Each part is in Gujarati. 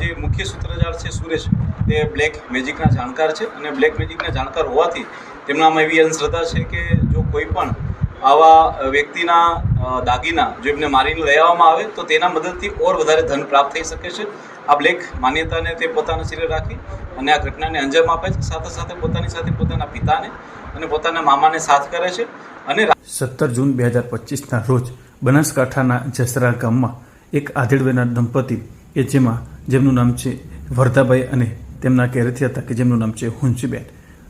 જે મુખ્ય સૂત્રધાર છે સુરેશ, તે બ્લેક મેજિકના જાણકાર છે અને બ્લેક મેજિકના જાણકાર હોવાથી તેમનામાં એવી અંધશ્રદ્ધા છે કે જો કોઈ પણ આવા વ્યક્તિના દાગીના જો એમને મારીને લઈ આવવામાં આવે, તો તેના મદદથી ઓર વધારે ધન પ્રાપ્ત થઈ શકે છે. આ બ્લેક માન્યતાને તે પોતાના શરીરે રાખી અને આ ઘટનાને અંજામ આપે છે. સાથે સાથે પોતાની સાથે પોતાના પિતાને અને પોતાના મામાને સાથ કરે છે અને સત્તર જૂન બે હજાર પચીસના રોજ બનાસકાંઠાના જસરા ગામમાં એક આધેડવેના દંપતી કે જેમાં જેમનું નામ છે વરદાભાઈ અને તેમના ઘેરેથી હતા કે જેમનું નામ છે હુંચીબેન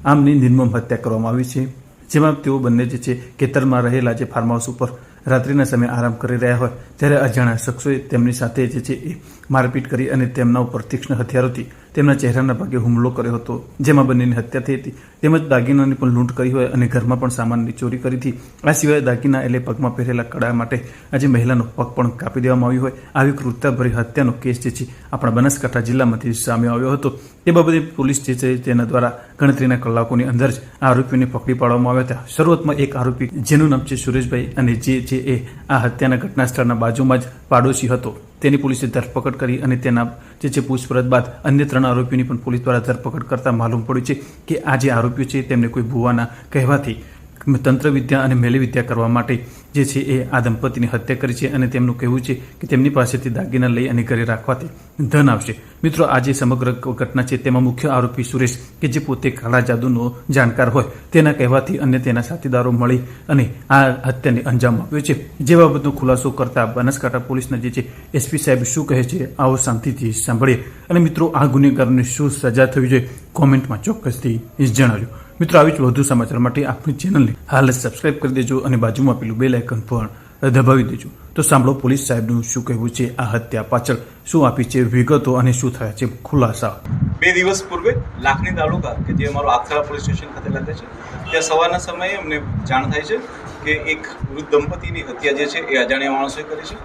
આમની નિર્મમ હત્યા કરવામાં આવી છે. જેમાં તેઓ બંને જે છે ખેતરમાં રહેલા જે ફાર્મ હાઉસ ઉપર રાત્રિના સમયે આરામ કરી રહ્યા હોય, ત્યારે અજાણ્યા શખ્સોએ તેમની સાથે જે છે એ મારપીટ કરી અને તેમના ઉપર તીક્ષ્ણ હથિયારોથી તેમના ચહેરાના ભાગે હુમલો કર્યો હતો, જેમાં બંનેની હત્યા થઈ હતી. તેમજ દાગીનાની પણ લૂંટ કરી હોય અને ઘરમાં પણ સામાનની ચોરી કરી હતી. આ સિવાય દાગીના એટલે પગમાં પહેરેલા કડા માટે આજે મહિલાનો પગ પણ કાપી દેવામાં આવ્યો હોય. આવી ક્રૂરતાભરી હત્યાનો કેસ જે છે, આપણા બનાસકાંઠા જિલ્લામાંથી સામે આવ્યો હતો. તે બાબતે પોલીસ જે છે, તેના દ્વારા ગણતરીના કલાકોની અંદર જ આરોપીને પકડી પાડવામાં આવ્યા હતા. શરૂઆતમાં એક આરોપી, જેનું નામ છે સુરેશભાઈ અને જે છે એ આ હત્યાના ઘટના સ્થળના બાજુમાં જ પાડોશી હતો. તેની પોલીસે ધરપકડ કરી અને તેના જે છે પૂછપરછ બાદ અન્ય ત્રણ આરોપીઓની પણ પોલીસ દ્વારા ધરપકડ કરતા માલુમ પડ્યું છે કે આ જે આરોપીઓ છે તેમને કોઈ ભુવાના કહેવાથી તંત્ર વિદ્યા અને મેલી વિદ્યા કરવા માટે જે છે એ આ દંપતીની હત્યા કરી છે અને તેમનું કહેવું છે કે તેમની પાસેથી દાગીના લઈ અને ઘરે રાખવાથી ધન આવશે. મિત્રો, આ જે સમગ્ર ઘટના છે તેમાં મુખ્ય આરોપી સુરેશ કે જે પોતે કાળા જાદુનો જાણકાર હોય તેના કહેવાથી અને તેના સાથીદારો મળી અને આ હત્યાને અંજામ આપ્યો છે. જે બાબતનો ખુલાસો કરતા બનાસકાંઠા પોલીસના જે છે એસપી સાહેબ શું કહે છે આવો શાંતિથી સાંભળીએ. અને મિત્રો, આ ગુનેગારને શું સજા થવી જોઈએ કોમેન્ટમાં ચોક્કસથી જણાવજો મિત્રો, આવી જ વધુ સમાચાર માટે આપણી ચેનલને હાલ જ સબસ્ક્રાઇબ કરી દેજો અને બાજુમાં પેલું બેલ આઇકન પણ દબાવી દેજો. તો સાંભળો, પોલીસ સાહેબનું શું કહેવું છે, આ હત્યા પાછળ શું આપી છે, વિગતો અને શું થયા છે, ખુલાસા. બે દિવસ પૂર્વે લાખની તાલુકા કે જે અમારો આખરા પોલીસ સ્ટેશન ખાતે લાગે છે, ત્યાં સવારના સમયે અમને જાણ થાય છે કે એક વૃદ્ધ દંપતીની હત્યા જે છે એ અજાણ્યા માણસોએ કરી છે.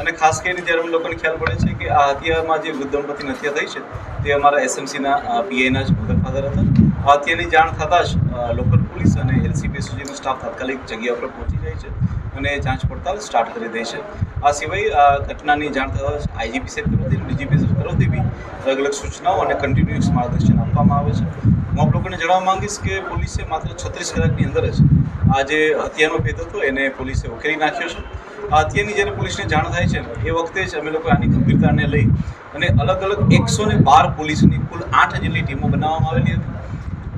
અને ખાસ કરીને જ્યારે અમે લોકોને ખ્યાલ પડે છે કે આ હત્યામાં જે વૃદ્ધ દંપતીની હત્યા થઈ છે, તે અમારા એસએમસીના પીઆઈના જ મધર ફાધર હતા. આ જાણ થતાં જ લોકલ પોલીસ અને એલસીબી સુધીનો સ્ટાફ તાત્કાલિક જગ્યા પર પહોંચી જાય છે અને જાંચ પડતાલ સ્ટાર્ટ કરી દે છે. આ સિવાય આ ઘટનાની જાણ થતાં જ આઈજીપી સાહેબ તરફથી ડીજીપી સાહેબ બી અલગ અલગ સૂચનાઓ અને કન્ટિન્યુઅસ માર્ગદર્શન આપવામાં આવે છે. હું આપ લોકોને જણાવવા માંગીશ કે પોલીસે માત્ર છત્રીસ કલાકની અંદર જ આ જે હત્યાનો ભેદ હતો એને પોલીસે ઉકેલી નાખ્યો છે. આ હત્યાની જ્યારે પોલીસને જાણ થાય છે એ વખતે જ અમે લોકો આની ગંભીરતાને લઈ અને અલગ અલગ એકસો ને બાર પોલીસની કુલ આઠ જેટલી ટીમો બનાવવામાં આવેલી હતી.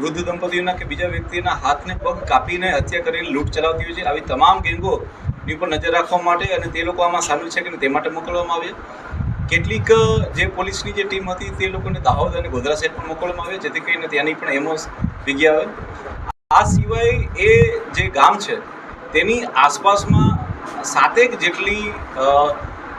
વૃદ્ધ દંપતીઓના કે બીજા વ્યક્તિના હાથને પગ કાપીને હત્યા કરીને લૂંટ ચલાવતી હોય છે. આવી તમામ ગેંગોની ઉપર નજર રાખવા માટે અને તે લોકો આમાં સામેલ છે કે તે માટે મોકલવામાં આવ્યા. કેટલીક જે પોલીસની જે ટીમ હતી તે લોકોને દાહોદ અને ગોધરા સાઈડ પણ મોકલવામાં આવે જેથી કરીને ત્યાંની પણ એમો ભીગી આવે. આ સિવાય એ જે ગામ છે, તેની આસપાસમાં સાતેક જેટલી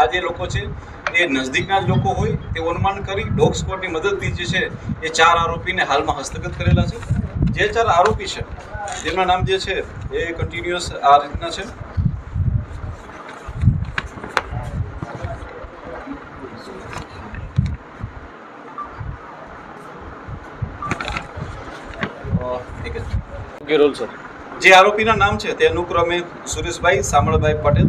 આ જે લોકો છે એ નજદીકના જ લોકો હોય તે અનુમાન કરી ડોગ સ્ક્વોડની મદદથી જે છે એ ચાર આરોપીને હાલમાં હસ્તગત કરેલા છે. જે ચાર આરોપી છે જેમના નામ જે છે એ કન્ટિન્યુઅસ આ રીતના છે. જે આરોપીના નામ છે તે અનુક્રમે સુરેશભાઈ સામળભાઈ પટેલ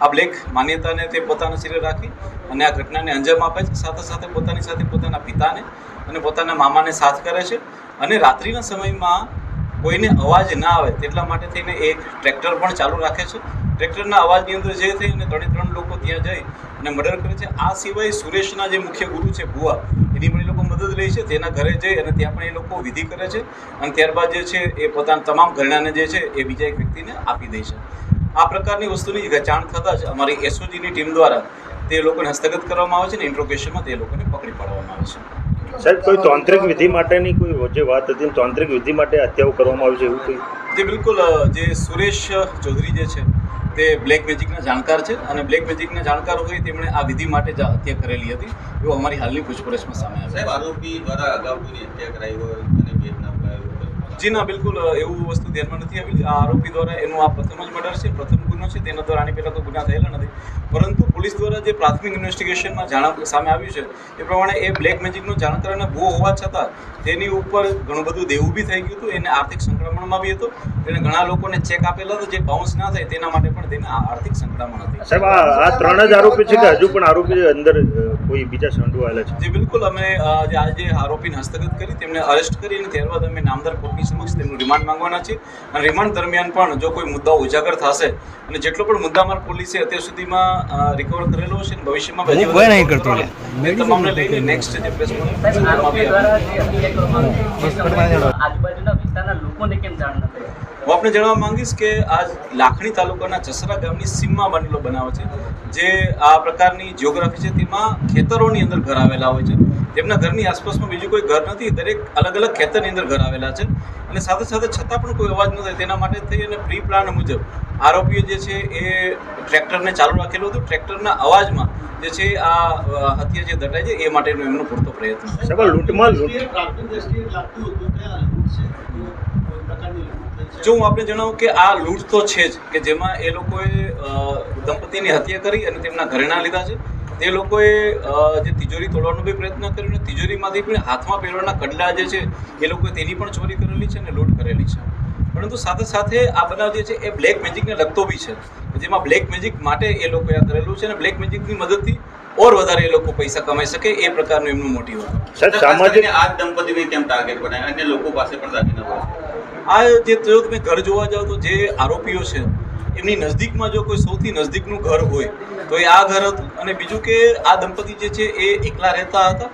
આ બ્લેક માન્યતાને તે પોતાના શરીરે રાખી અને આ ઘટનાને અંજામ આપે છે. સાથે સાથે પોતાની સાથે પોતાના પિતાને અને પોતાના મામાને સાથ કરે છે. અને રાત્રિના સમયમાં કોઈને અવાજ ના આવે તેટલા માટે થઈને એક ટ્રેક્ટર પણ ચાલુ રાખે છે. ટ્રેક્ટરના અવાજની અંદર જે થઈ અને ત્રણે ત્રણ લોકો ત્યાં જઈ અને મર્ડર કરે છે. આ સિવાય સુરેશના જે મુખ્ય ગુરુ છે, ભુવા, એની પણ એ લોકો મદદ લે છે. તેના ઘરે જઈ અને ત્યાં પણ એ લોકો વિધિ કરે છે. અને ત્યારબાદ જે છે એ પોતાના તમામ ઘરણાને જે છે એ બીજા એક વ્યક્તિને આપી દે છે. આ પ્રકારની વસ્તુની જાણ થતાં જ અમારી એસઓજીની ટીમ દ્વારા તે લોકોને હસ્તગત કરવામાં આવે છે ને ઇન્ટ્રોગેશનમાં તે લોકોને પકડી પાડવામાં આવે છે. સાહેબ કોઈ તાંત્રિક વિધિ માટેની કોઈ જે વાત હતી તાંત્રિક વિધિ માટે હત્યાઓ કરવામાં આવી છે એવું કંઈ? જે બિલકુલ જે સુરેશ ચૌધરી જે છે તે બ્લેક મેજિકના જાણકાર છે અને બ્લેક મેજિકના જાણકાર હોય તેમણે આ વિધિ માટે જ હત્યા કરેલી હતી એવું અમારી હાલની પૂછપરછમાં સામે આવે આરોપી દ્વારા અગાઉ હત્યા કરાઈ હોય અને ભેદ ના પડાયો હોય જી ના, બિલકુલ એવું વસ્તુ ધ્યાનમાં નથી આવી. આ આરોપી દ્વારા એનું આ પ્રથમ જ મર્ડર છે, પ્રથમ ગુનો છે, તેના દ્વારા આની પહેલાં તો ગુના થયેલા નથી. પરંતુ પોલીસ દ્વારા જે પ્રાથમિક ઇન્વેસ્ટિગેશનમાં જાણ સામે આવ્યું છે, એ પ્રમાણે એ બ્લેક મેજિકનો જાણકાર અને ભૂ હોવા છતાં તેની ઉપર ઘણું બધું દેવું બી થઈ ગયું હતું, એને આર્થિક સંક્રમણમાં બી હતો તેને ઘણા લોકોને ચેક આપેલા હતા જે બાઉન્સ ના થાય તેના માટે પણ તેને આર્થિક સંકળામણ હતી સાહેબ આ આ ત્રણ જ આરોપી છે કે હજુ પણ આરોપી અંદર કોઈ બીજા સંડોવાયેલા છે? જે બિલકુલ. અમે જે આજે આરોપીને હસ્તગત કરી તેમને અરેસ્ટ કરી અને ત્યારબાદ અમે નામદાર કોર્ટની સમક્ષ તેમનું રિમાન્ડ માંગવાના છે અને રિમાન્ડ દરમિયાન પણ જો કોઈ મુદ્દાઓ ઉજાગર થશે અને જેટલો પણ મુદ્દામાલ પોલીસે અત્યાર સુધીમાં રિકવર કરેલો છે અને ભવિષ્યમાં હું કોઈ નહીં કરતો તમામને લઈને નેક્સ્ટ જે પ્રેસ કોન્ફરન્સ જે આજુબાજુના વિસ્તારના લોકોને કેમ જાણ ન હું આપણે જણાવવા માંગીશ કે આ લાખણી તાલુકાના જસરા ગામની સીમમાં બનેલો બનાવ છે જે આ પ્રકારની જ્યોગ્રાફી છે તેમાં ખેતરોની અંદર ઘર આવેલા હોય છે. તેમના ઘરની આસપાસમાં બીજું કોઈ ઘર નથી દરેક અલગ અલગ ખેતરની અંદર ઘર આવેલા છે. અને સાથે સાથે છતાં પણ કોઈ અવાજ ન થાય તેના માટે થઈ અને પ્રી પ્લાન મુજબ આરોપીઓ જે છે એ ટ્રેક્ટરને ચાલુ રાખેલું હતું. ટ્રેક્ટરના અવાજમાં જે છે આ હત્યા જે દટાય છે એ માટેનો એમનો પૂરતો પ્રયત્ન. લૂંટમાં લૂંટ જો હું આપણે જણાવું કે આ લૂંટ તો છે જ કે જેમાં એ લોકોએ દંપતીની હત્યા કરી અને તેમના ઘરેણા લીધા છે. તે લોકોએ જે તિજોરી તોડવાનો બી પ્રયત્ન કર્યો અને તિજોરીમાંથી પણ હાથમાં પહેરવાના કડલા જે છે એ લોકોએ તેની પણ ચોરી કરેલી છે અને લૂંટ કરેલી છે. પરંતુ સાથે સાથે આ બનાવ જે છે એ બ્લેક મેજિકને લગતો બી છે. જેમાં બ્લેક મેજિક માટે એ લોકોએ આ કરેલું છે અને બ્લેક મેજિકની મદદથી ઓર વધારે એ લોકો પૈસા કમાઈ શકે એ પ્રકારનું એમનું મોટિવ હતું. સાહેબ સામાજિક આ દંપતીને કેમ ટાર્ગેટ બનાવ્યા? અન્ય લોકો પાસે પણ દાગીના હોય છે? આ જે જો તમે ઘર જોવા જાઓ તો જે આરોપીઓ છે એમની નજદીકમાં જો કોઈ સૌથી નજદીકનું ઘર હોય તો એ આ ઘર હતું. અને બીજું કે આ દંપતી જે છે એ એકલા રહેતા હતા.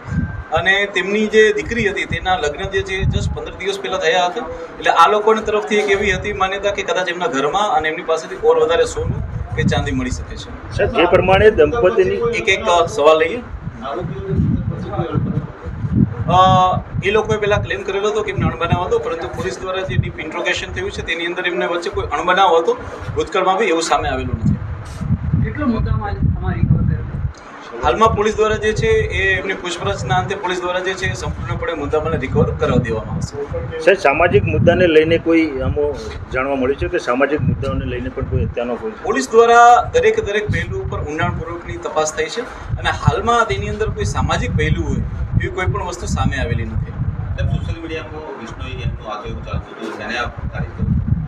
અને તેમની જે દીકરી હતી તેના લગ્ન જે છે જસ્ટ પંદર દિવસ પહેલાં થયા હતા. એટલે આ લોકોની તરફથી એક એવી હતી માન્યતા કે કદાચ એમના ઘરમાં અને એમની પાસેથી ઓર વધારે સોનું કે ચાંદી મળી શકે છે. જે પ્રમાણે દંપતીની એક એક સવાલ લઈએ. એ લોકોએ પહેલાં ક્લેમ કરેલો હતો કે એમને અણબનાવ હતો, પરંતુ પોલીસ દ્વારા જે ડીપ ઇન્ટ્રોગેશન થયું છે, તેની અંદર એમને વચ્ચે કોઈ અણબનાવ હતો. ભૂતકાળમાં બી એવું સામે આવેલું નથી. એટલો કર્યો હાલમાં પોલીસ દ્વારા જે છે એ એમની પૂછપરછના અંતે પોલીસ દ્વારા જે છે એ સંપૂર્ણપણે મુદ્દામાલને રિકવર કરાવી દેવામાં આવશે સાહેબ સામાજિક મુદ્દાને લઈને કોઈ આમો જાણવા મળ્યું છે કે સામાજિક મુદ્દાઓને લઈને પણ કોઈ અત્યારનો કોઈ પોલીસ દ્વારા દરેક દરેક પહેલું ઉપર ઊંડાણપૂર્વકની તપાસ થઈ છે અને હાલમાં તેની અંદર કોઈ સામાજિક પહેલું હોય એવી કોઈ પણ વસ્તુ સામે આવેલી નથી સોશિયલ સોશિયલ મીડિયામાં વિષ્ણુ એમનું આગળ ચાલતું હતું તેને આ.